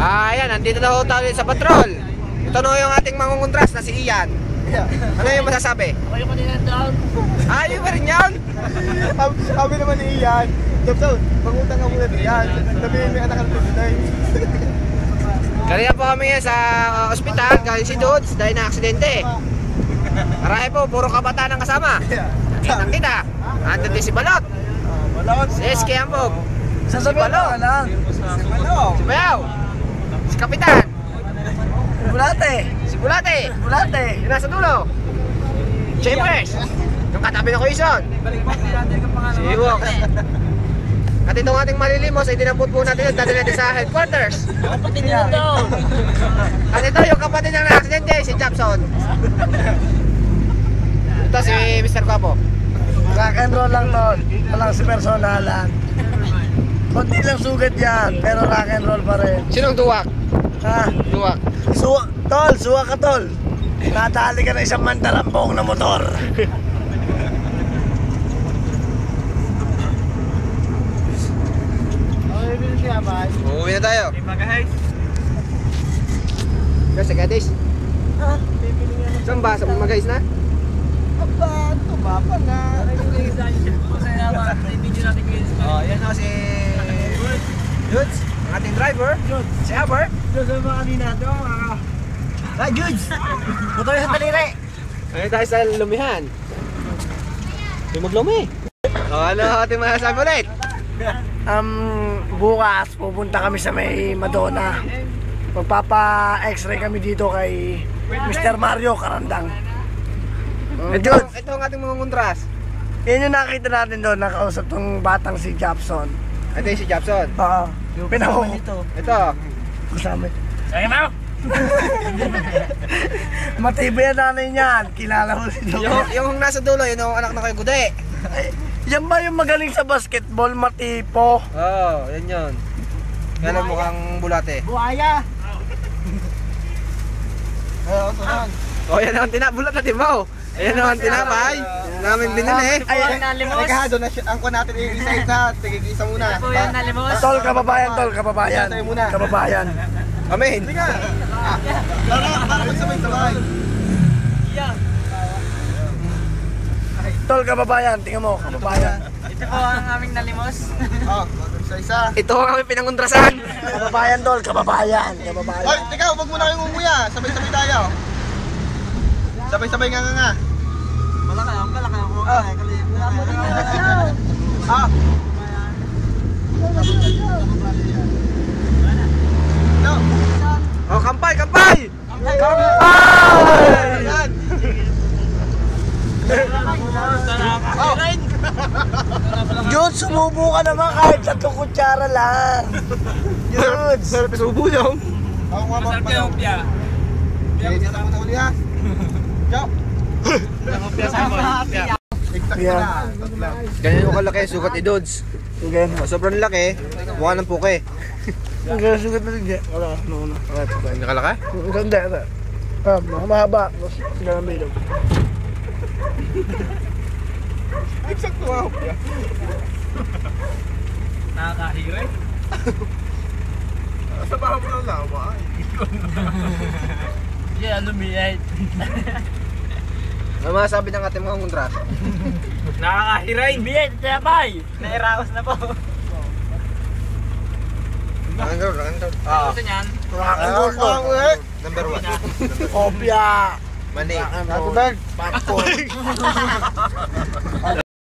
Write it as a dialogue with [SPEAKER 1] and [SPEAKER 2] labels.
[SPEAKER 1] Ah, ayan, nandito na ho tayo sa patrol. Ito na ho yung ating mangunguntras na si Ian. Ano yung masasabi?
[SPEAKER 2] Kayo kanina down.
[SPEAKER 1] Ah, pa rin yan.
[SPEAKER 3] Sabi, sabi naman ni Ian, Jobson, pangutang ka muna ni Ian. Sabihin may anak ka na tunay.
[SPEAKER 1] Kanina po kami sa uh, ospital, galing si Dudes dahil na aksidente. Marami po, puro kabataan ang kasama. Kitang kita. Andun din si Balot,
[SPEAKER 3] Balot.
[SPEAKER 1] si SK Ambog,
[SPEAKER 3] Sasabihin
[SPEAKER 1] Balot.
[SPEAKER 3] Si Balot.
[SPEAKER 1] si Bayaw, si Kapitan,
[SPEAKER 3] Bulate.
[SPEAKER 1] si Bulate,
[SPEAKER 3] Bulate.
[SPEAKER 1] yung nasa dulo. Chambers, yung katabi ng Quezon, si Iwox. At itong ating malilimos ay dinampot po natin yun, dali natin sa headquarters.
[SPEAKER 2] Kapatid nila down.
[SPEAKER 1] At ito yung kapatid ng aksidente, si Japson. Ito si Mr. Guapo.
[SPEAKER 3] Rock and roll lang nun. Walang si personalan. Kunti lang sugat yan, pero rock and roll pa rin.
[SPEAKER 1] Sinong duwak?
[SPEAKER 3] Ha?
[SPEAKER 1] Duwak.
[SPEAKER 3] Suwa, tol, suwa ka tol. Nadali ka na isang mandarambong na motor.
[SPEAKER 1] Uuwi na tayo. Kasi gadis. Saan ba? Sa mga guys na?
[SPEAKER 3] Aba, tumapa na.
[SPEAKER 1] Oh, yan o si... Yudes, ang ating driver. Si Aber.
[SPEAKER 3] Doon sa mga kanina to, mga... Ah, Judes! Puto yung taliri!
[SPEAKER 1] Ngayon tayo sa lumihan. Yung maglumi. Oh, ano ating masasabi ulit?
[SPEAKER 3] Um, bukas pupunta kami sa may Madonna. Magpapa-x-ray kami dito kay Mr. Mario Karandang.
[SPEAKER 1] Oh,
[SPEAKER 3] Eh,
[SPEAKER 1] ito, ito ang ating mga kontras.
[SPEAKER 3] Yan yung nakita natin doon, nakausap tong batang si Japson.
[SPEAKER 1] Ito yung si Japson.
[SPEAKER 3] Oo. Pinako.
[SPEAKER 1] Ito.
[SPEAKER 3] Kasama.
[SPEAKER 2] Ay, mo.
[SPEAKER 3] Matibay ang nanay niyan. Kilala mo si
[SPEAKER 1] Yung, yung nasa dulo, yun yung anak na kay Gude.
[SPEAKER 3] Yan ba yung magaling sa basketball, Matipo?
[SPEAKER 1] Oo, oh, yan yun. Yan ang mukhang bulate.
[SPEAKER 3] Buhaya.
[SPEAKER 1] Oo, oh, yan ang tinabulat natin mo. Ayan naman tinapay. Namin binili.
[SPEAKER 3] Ay, ay,
[SPEAKER 2] nalimos.
[SPEAKER 3] donasyon. Ang ko natin isa-isa. Tigig-isa muna.
[SPEAKER 2] Po yan nalimos.
[SPEAKER 3] Tol, kababayan, tol, kababayan.
[SPEAKER 1] Tayo muna.
[SPEAKER 3] Kababayan.
[SPEAKER 1] Amen.
[SPEAKER 3] Sige. Para, para magsabay-sabay. Tol, kababayan. Tingnan mo, kababayan.
[SPEAKER 2] Ito po ang aming nalimos.
[SPEAKER 3] Oh, isa-isa.
[SPEAKER 1] Ito ang aming pinangundrasan.
[SPEAKER 3] Kababayan, tol, kababayan. Kababayan.
[SPEAKER 4] Hoy, teka, wag mo na kayong umuya. Sabay-sabay tayo. Sabay-sabay nga nga nga. Ah. Ah.
[SPEAKER 1] Oh, kampay, kampay!
[SPEAKER 4] Yan.
[SPEAKER 2] Oh.
[SPEAKER 3] Jude, sumubo ka naman kahit tatlong kutsara lang. Jude.
[SPEAKER 1] Sarap subo daw.
[SPEAKER 4] Ako nga ba?
[SPEAKER 2] Masarap.
[SPEAKER 4] Ciao.
[SPEAKER 2] Pia sa mo. Pia.
[SPEAKER 4] Tigtak ka
[SPEAKER 3] Yeah.
[SPEAKER 4] Tatlo.
[SPEAKER 1] Ganyan ko kalaki, sukat ni.
[SPEAKER 3] Again.
[SPEAKER 1] Oh, sobrang laki, mukha ng puke.
[SPEAKER 3] Ang gano'n sugat na rin. Wala, no, no. Okay, patay.
[SPEAKER 1] Nakalaka?
[SPEAKER 3] Ang ganda, ito. Ah, mga mahaba. Mas gano'n bilog.
[SPEAKER 4] Eksakto ako.
[SPEAKER 2] Nakakahiray.
[SPEAKER 4] Sa baho mo ng lawa.
[SPEAKER 2] Yeah, lumiyay.
[SPEAKER 1] Ano masasabi ng ating mga kontras?
[SPEAKER 2] Nakakahiray. Biyay, tapay. Nairaos na po.
[SPEAKER 1] Rock and roll, rock and roll.
[SPEAKER 2] Ano sa niyan?
[SPEAKER 3] Rock and roll.
[SPEAKER 1] Number one.
[SPEAKER 3] Kopya.
[SPEAKER 1] Mani.
[SPEAKER 3] Rock and roll.